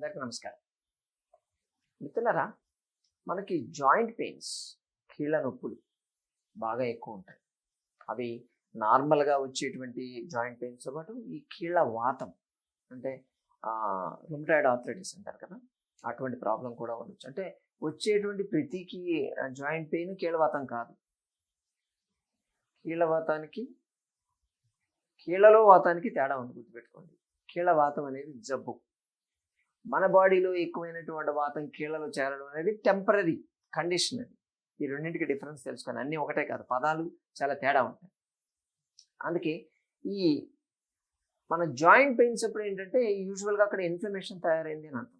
అందరికీ నమస్కారం. మిత్రులరా మనకి జాయింట్ పెయిన్స్ కీళ్ళ నొప్పులు బాగా ఎక్కువ ఉంటాయి. అవి నార్మల్గా వచ్చేటువంటి జాయింట్ పెయిన్స్తో పాటు ఈ కీళ్ళ వాతం అంటే రుమటాయిడ్ ఆర్థరైటిస్ అంటారు కదా అటువంటి ప్రాబ్లం కూడా ఉండొచ్చు. అంటే వచ్చేటువంటి ప్రతికి జాయింట్ పెయిన్ కీళ్ళవాతం కాదు. కీళ్ళవాతానికి కీళ్ళలో వాతానికి తేడా ఉంది గుర్తుపెట్టుకోండి. కీళ్ళ వాతం అనేది జబ్బు. మన బాడీలో ఎక్కువైనటువంటి వాతం కీళ్ళలో చేరడం అనేది టెంపరీ కండిషన్ అది. ఈ రెండింటికి డిఫరెన్స్ తెలుసుకొని అన్నీ ఒకటే కాదు పదాలు చాలా తేడా ఉంటాయి. అందుకే ఈ మన జాయింట్ పెయిన్స్ అప్పుడు ఏంటంటే యూజువల్గా అక్కడ ఇన్ఫ్లమేషన్ తయారైంది అని అర్థం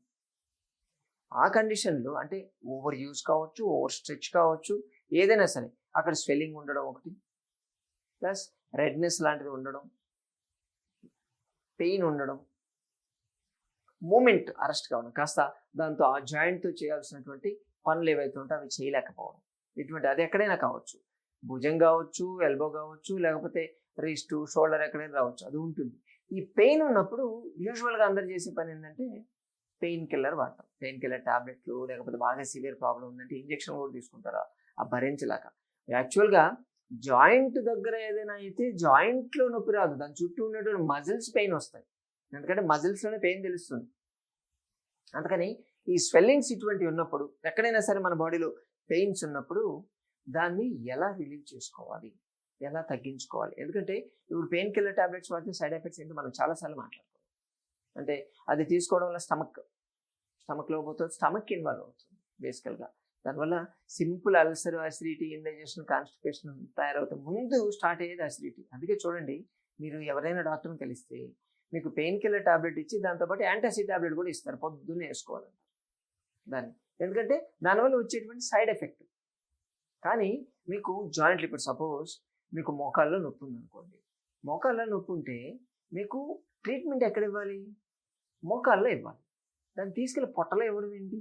ఆ కండిషన్లో అంటే ఓవర్ యూజ్ కావచ్చు ఓవర్ స్ట్రెచ్ కావచ్చు ఏదైనా సరే అక్కడ స్వెల్లింగ్ ఉండడం ఒకటి ప్లస్ రెడ్నెస్ లాంటిది ఉండడం పెయిన్ ఉండడం మూమెంట్ అరెస్ట్ కావడం కాస్త దాంతో ఆ జాయింట్తో చేయాల్సినటువంటి పనులు ఏవైతే ఉంటే అవి చేయలేకపోవడం. ఇటువంటి అది ఎక్కడైనా కావచ్చు. భుజం కావచ్చు ఎల్బో కావచ్చు లేకపోతే రిస్ట్ షోల్డర్ ఎక్కడైనా రావచ్చు అది ఉంటుంది. ఈ పెయిన్ ఉన్నప్పుడు యూజువల్గా అందరు చేసే పని ఏంటంటే పెయిన్ కిల్లర్ వాడటం. పెయిన్ కిల్లర్ టాబ్లెట్లు లేకపోతే బాగా సివియర్ ప్రాబ్లం ఉందంటే ఇంజెక్షన్ కూడా తీసుకుంటారా? ఆ భరించలేక. యాక్చువల్గా జాయింట్ దగ్గర ఏదైనా అయితే జాయింట్లో నొప్పి రాదు. దాని చుట్టూ ఉన్నటువంటి మజిల్స్ పెయిన్ వస్తాయి. ఎందుకంటే మజిల్స్లోనే పెయిన్ తెలుస్తుంది. అందుకని ఈ స్వెల్లింగ్స్ ఇటువంటి ఉన్నప్పుడు ఎక్కడైనా సరే మన బాడీలో పెయిన్స్ ఉన్నప్పుడు దాన్ని ఎలా రిలీవ్ చేసుకోవాలి? ఎలా తగ్గించుకోవాలి? ఎందుకంటే ఇప్పుడు పెయిన్ కిల్లర్ టాబ్లెట్స్ వాడితే సైడ్ ఎఫెక్ట్స్ ఏంటో మనం చాలాసార్లు మాట్లాడుకోవాలి. అంటే అది తీసుకోవడం వల్ల స్టమక్ స్టమక్లో పోతుంది స్టమక్ ఇన్వాల్వ్ అవుతుంది బేసికల్గా. దానివల్ల simple ulcer acidity indigestion constipation తయారవుతుంది ముందు స్టార్ట్ అయ్యేది అసిడిటీ. అందుకే చూడండి మీరు ఎవరైనా డాక్టర్ని కలిస్తే మీకు పెయిన్ కిల్లర్ టాబ్లెట్ ఇచ్చి దాంతోపాటు యాంటాసిడ్ టాబ్లెట్ కూడా ఇస్తారు పొద్దున్నే వేసుకోవాలని దాన్ని. ఎందుకంటే దానివల్ల వచ్చేటువంటి సైడ్ ఎఫెక్ట్. కానీ మీకు జాయింట్లు ఇప్పుడు సపోజ్ మీకు మోకాల్లో నొప్పి ఉందనుకోండి. మోకాల్లో నొప్పి ఉంటే మీకు ట్రీట్మెంట్ ఎక్కడ ఇవ్వాలి? మోకాల్లో ఇవ్వాలి. దాన్ని తీసుకెళ్ళి పొట్టలో ఇవ్వడం ఏంటి?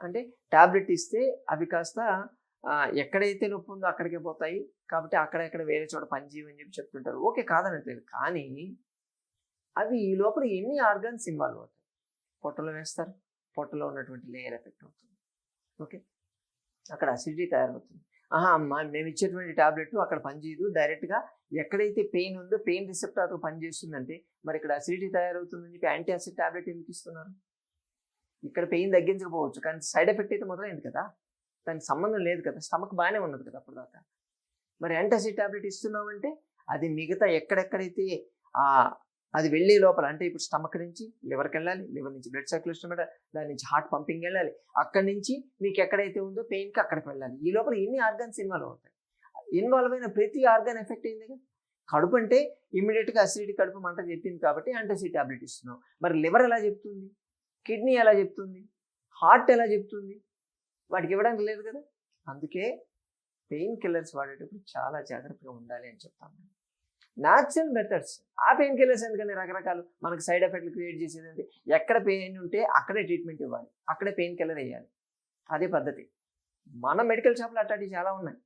అంటే టాబ్లెట్ ఇస్తే అవి కాస్త ఎక్కడైతే నొప్పి ఉందో అక్కడికే పోతాయి. కాబట్టి అక్కడెక్కడ వేరే చోట పనిచేయమని చెప్పి చెప్తుంటారు. ఓకే కాదనట్లేదు. కానీ అవి ఈ లోపల ఎన్ని ఆర్గాన్స్ ఇన్వాల్వ్ అవుతాయి? పొట్టలో వేస్తారు. పొట్టలో ఉన్నటువంటి లేయర్ ఎఫెక్ట్ అవుతుంది. ఓకే? అక్కడ అసిడిటీ తయారవుతుంది. ఆహా మేము ఇచ్చేటువంటి టాబ్లెట్ అక్కడ పనిచేయదు. డైరెక్ట్గా ఎక్కడైతే పెయిన్ ఉందో పెయిన్ రిసెప్టార్ పనిచేస్తుందంటే మరి ఇక్కడ అసిడిటీ తయారవుతుందని చెప్పి యాంటీ యాసిడ్ టాబ్లెట్ ఎందుకు ఇస్తున్నారు? ఇక్కడ పెయిన్ తగ్గించకపోవచ్చు. కానీ సైడ్ ఎఫెక్ట్ అయితే మొదలైంది కదా. దానికి సంబంధం లేదు కదా. స్టమక్ బాగానే ఉన్నది కదా అప్పటిదాకా. మరి యాంటాసిడ్ టాబ్లెట్ ఇస్తున్నామంటే అది మిగతా ఎక్కడెక్కడైతే ఆ అది వెళ్ళే లోపల అంటే ఇప్పుడు స్టమక్ నుంచి లివర్కి వెళ్ళాలి లివర్ నుంచి బ్లడ్ సర్క్యులేషన్ వెళ్ళాలి దాని నుంచి హార్ట్ పంపింగ్ వెళ్ళాలి. అక్కడి నుంచి మీకు ఎక్కడైతే ఉందో పెయిన్కి అక్కడికి వెళ్ళాలి. ఈ లోపల ఎన్ని ఆర్గన్స్ ఇన్వాల్వ్ అవుతాయి? ఇన్వాల్వ్ అయిన ప్రతి ఆర్గాన్ ఎఫెక్ట్ అయింది కదా కడుపు అంటే ఇమీడియట్గా అసిడిటీ కడుపు మంట చెప్పింది కాబట్టి యాంటాసిడ్ టాబ్లెట్ ఇస్తున్నాం. మరి లివర్ ఎలా చెప్తుంది? కిడ్నీ ఎలా చెప్తుంది? హార్ట్ ఎలా చెప్తుంది? వాటికి ఇవ్వడానికి లేదు కదా? అందుకే పెయిన్ కిల్లర్స్ వాడేటప్పుడు చాలా జాగ్రత్తగా ఉండాలి అని చెప్తాను. న్యాచురల్ మెథడ్స్ ఆ పెయిన్ కిల్లర్స్ ఎందుకంటే రకరకాలు మనకు సైడ్ ఎఫెక్ట్లు క్రియేట్ చేసేది ఎక్కడ పెయిన్ ఉంటే అక్కడే ట్రీట్మెంట్ ఇవ్వాలి. అక్కడే పెయిన్ కిల్లర్ వేయాలి. అదే పద్ధతి. మన మెడికల్ షాప్లో అట్లాంటివి చాలా ఉన్నాయి.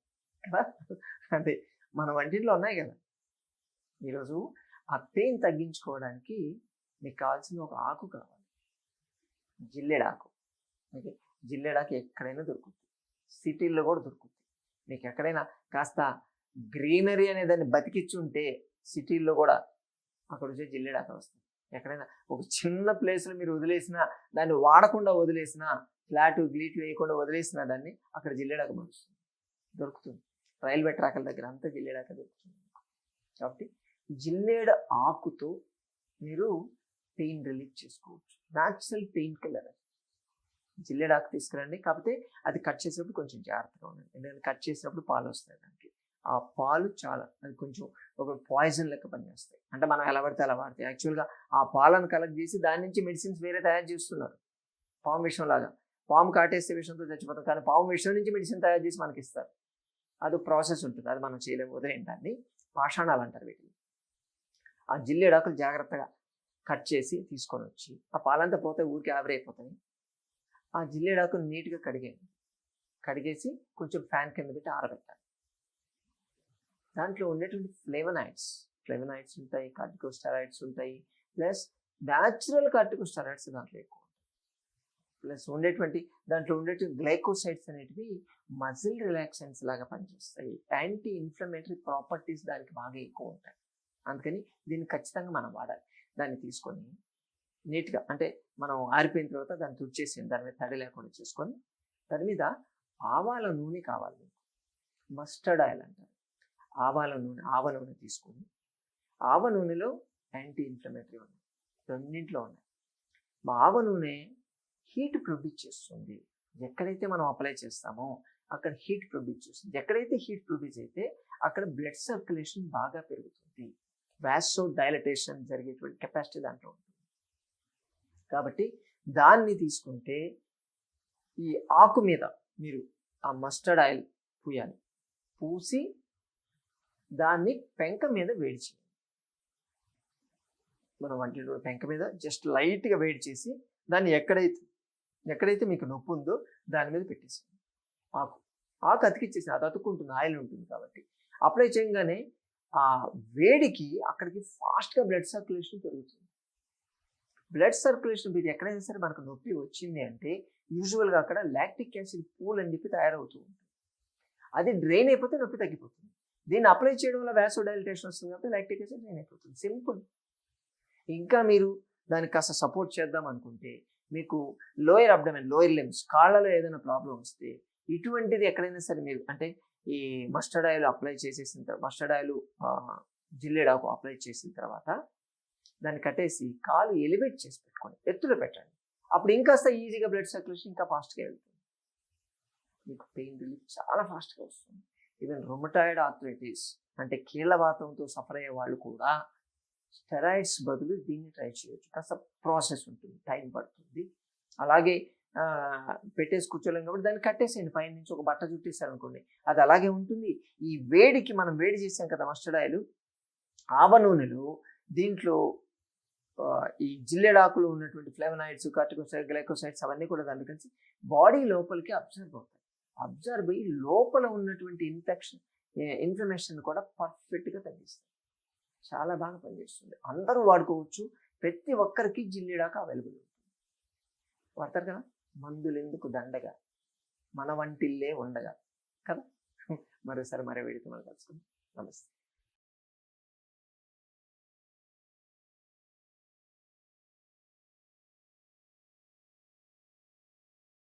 కదా? అంటే మన వంటింట్లో ఉన్నాయి కదా? ఈరోజు ఆ పెయిన్ తగ్గించుకోవడానికి మీకు కావాల్సిన ఒక ఆకు కావాలి. జిల్లెడాకు ఓకే? జిల్లెడాకు ఎక్కడైనా దొరుకుతుంది. సిటీల్లో కూడా దొరుకుతుంది. మీకు ఎక్కడైనా కాస్త గ్రీనరీ అనే దాన్ని బతికిచ్చి ఉంటే సిటీల్లో కూడా అక్కడ వచ్చే జిల్లెడాక వస్తుంది. ఎక్కడైనా ఒక చిన్న ప్లేస్లో మీరు వదిలేసినా దాన్ని వాడకుండా వదిలేసినా ఫ్లాట్ గ్లీట్ వేయకుండా వదిలేసినా దాన్ని అక్కడ జిల్లేడాక మలుస్తుంది దొరుకుతుంది. రైల్వే ట్రాక్ల దగ్గర అంతా జిల్లేడాక దొరుకుతుంది. కాబట్టి జిల్లేడ ఆకుతో మీరు పెయిన్ రిలీఫ్ చేసుకోవచ్చు. న్యాచురల్ పెయిన్ కిల్లర్ జిల్లేడాకు తీసుకురండి. కాకపోతే అది కట్ చేసినప్పుడు కొంచెం జాగ్రత్తగా ఉండండి. ఎందుకంటే కట్ చేసినప్పుడు పాలు వస్తాయి దాన్ని ఆ పాలు చాలా అది కొంచెం ఒక పాయిజన్ లెక్క పనిచేస్తాయి. అంటే మనం ఎలా పడితే అలా వాడితే యాక్చువల్గా ఆ పాలను కలెక్ట్ చేసి దాని నుంచి మెడిసిన్స్ వేరే తయారు చేస్తున్నారు. పాము విషయం లాగా పాము కాటేస్తే విషయంతో చచ్చిపోతాం. కానీ పాము విషయం నుంచి మెడిసిన్ తయారు చేసి మనకి ఇస్తారు. అది ప్రాసెస్ ఉంటుంది. అది మనం చేయలేకపోతే ఏంటని పాషాణాలు అంటారు వీటిని. ఆ జిల్లేడాకులు జాగ్రత్తగా కట్ చేసి తీసుకొని వచ్చి ఆ పాలంతా పోతే ఊరికి ఆవిరైపోతాయి ఆ జిల్లేడాకులు నీట్గా కడిగేయండి. కడిగేసి కొంచెం ఫ్యాన్ కింద పెట్టి ఆరబెట్టాలి. దాంట్లో ఉండేటువంటి ఫ్లేవనాయిడ్స్. ఫ్లేవనాయిడ్స్ ఉంటాయి కార్టికోస్టెరాయిడ్స్ ఉంటాయి ప్లస్ న్యాచురల్ కార్టికోస్టెరాయిడ్స్ దాంట్లో ఎక్కువ ప్లస్ ఉండేటువంటి దాంట్లో ఉండేటువంటి గ్లైకోసైడ్స్ అనేటివి మజిల్ రిలాక్సెన్స్ లాగా పనిచేస్తాయి. యాంటీ ఇన్ఫ్లమేటరీ ప్రాపర్టీస్ దానికి బాగా ఎక్కువ ఉంటాయి. అందుకని దీన్ని ఖచ్చితంగా మనం వాడాలి. దాన్ని తీసుకొని నీట్గా అంటే మనం ఆరిపోయిన తర్వాత దాన్ని తుడిచేసి దాని మీద తడి లేకుండా చేసుకొని దాని మీద ఆవాల నూనె కావాలి. మీకు మస్టర్డ్ ఆయిల్ అంటారు. ఆవాల నూనె ఆవ నూనె తీసుకొని ఆవ నూనెలో యాంటీ ఇన్ఫ్లమేటరీ ఉన్నాయి. రెండింటిలో ఉన్నాయి. మా ఆవ నూనె హీట్ ప్రొడ్యూస్ చేస్తుంది. ఎక్కడైతే మనం అప్లై చేస్తామో అక్కడ హీట్ ప్రొడ్యూస్ చేస్తుంది. ఎక్కడైతే హీట్ ప్రొడ్యూస్ అయితే అక్కడ బ్లడ్ సర్క్యులేషన్ బాగా పెరుగుతుంది. వ్యాసో డైలటేషన్ జరిగేటువంటి కెపాసిటీ దాంట్లో ఉంటుంది. కాబట్టి దాన్ని తీసుకుంటే ఈ ఆకు మీద మీరు ఆ మస్టర్డ్ ఆయిల్ పూయాలి. పూసి దాన్ని పెంక మీద వేడి చేయాలి. మనం వంటిలో పెంక మీద జస్ట్ లైట్గా వేడి చేసి దాన్ని ఎక్కడైతే ఎక్కడైతే మీకు నొప్పి ఉందో దాని మీద పెట్టేసాను ఆకు ఆకు అతికిచ్చేసి అది అతుక్కుంటుంది ఆయిల్ ఉంటుంది కాబట్టి. అప్లై చేయగానే ఆ వేడికి అక్కడికి ఫాస్ట్గా బ్లడ్ సర్క్యులేషన్ పెరుగుతుంది. బ్లడ్ సర్క్యులేషన్ మీరు ఎక్కడైనా సరే మనకు నొప్పి వచ్చింది అంటే యూజువల్గా అక్కడ లాక్టిక్ యాసిడ్ పూల్ అని చెప్పి తయారవుతూ ఉంటుంది. అది డ్రైన్ అయిపోతే నొప్పి తగ్గిపోతుంది. దీన్ని అప్లై చేయడం వల్ల వ్యాసో డైలిటేషన్ వస్తుంది కాబట్టి లాక్టిక్ యాసిడ్ డ్రైన్ అయిపోతుంది. సింపుల్ ఇంకా మీరు దానికి కాస్త సపోర్ట్ చేద్దాం అనుకుంటే మీకు లోయర్ అబ్డమెన్ లోయర్ లిమ్స్ కాళ్ళలో ఏదైనా ప్రాబ్లం వస్తే ఇటువంటిది ఎక్కడైనా సరే మీరు అంటే ఈ మస్టర్డ్ ఆయిల్ అప్లై చేసేసిన తర్వాత మస్టర్డ్ ఆయిల్ జిల్లేడాకు అప్లై చేసిన తర్వాత దాన్ని కట్టేసి కాలు ఎలివేట్ చేసి పెట్టుకోండి. ఎత్తులో పెట్టండి. అప్పుడు ఇంకాస్త ఈజీగా బ్లడ్ సర్క్యులేషన్ ఇంకా ఫాస్ట్గా వెళ్తుంది. మీకు పెయిన్ రిలీఫ్ చాలా ఫాస్ట్గా వస్తుంది. ఈవెన్ రొమటాయిడ్ ఆర్థరైటిస్ అంటే కీళ్ళవాతంతో సఫర్ అయ్యే వాళ్ళు కూడా స్టెరాయిడ్స్ బదులు దీన్ని ట్రై చేయొచ్చు. కాస్త ప్రాసెస్ ఉంటుంది. టైం పడుతుంది. అలాగే పెట్టేసి కూర్చోలేం కాబట్టి దాన్ని కట్టేసేయండి. పైన నుంచి ఒక బట్ట చుట్టేసారు అనుకోండి అది అలాగే ఉంటుంది. ఈ వేడికి మనం వేడి చేసాం కదా మస్టర్డ్ ఆయిల్. ఆవ నూనెలు దీంట్లో ఈ జిల్లెడాకులు ఉన్నటువంటి ఫ్లేవనాయిడ్స్ కార్టికోసైడ్ గ్లైకోసైడ్స్ అవన్నీ కూడా దాన్ని కలిసి బాడీ లోపలికి అబ్జర్వ్ అవుతాయి. అబ్జర్వ్ అయ్యి లోపల ఉన్నటువంటి ఇన్ఫెక్షన్ ఇన్ఫ్లమేషన్ కూడా పర్ఫెక్ట్గా తగ్గిస్తుంది. చాలా బాగా పనిచేస్తుంది. అందరూ వాడుకోవచ్చు. ప్రతి ఒక్కరికి జిల్లేడాక అవైలబుల్ ఉంటుంది. వాడతారు కదా? మందులు ఎందుకు దండగా? మన వంటిల్లే ఉండగా. కదా? మరోసారి మరో వేడితో మనం కలుసుకుందాం. నమస్తే.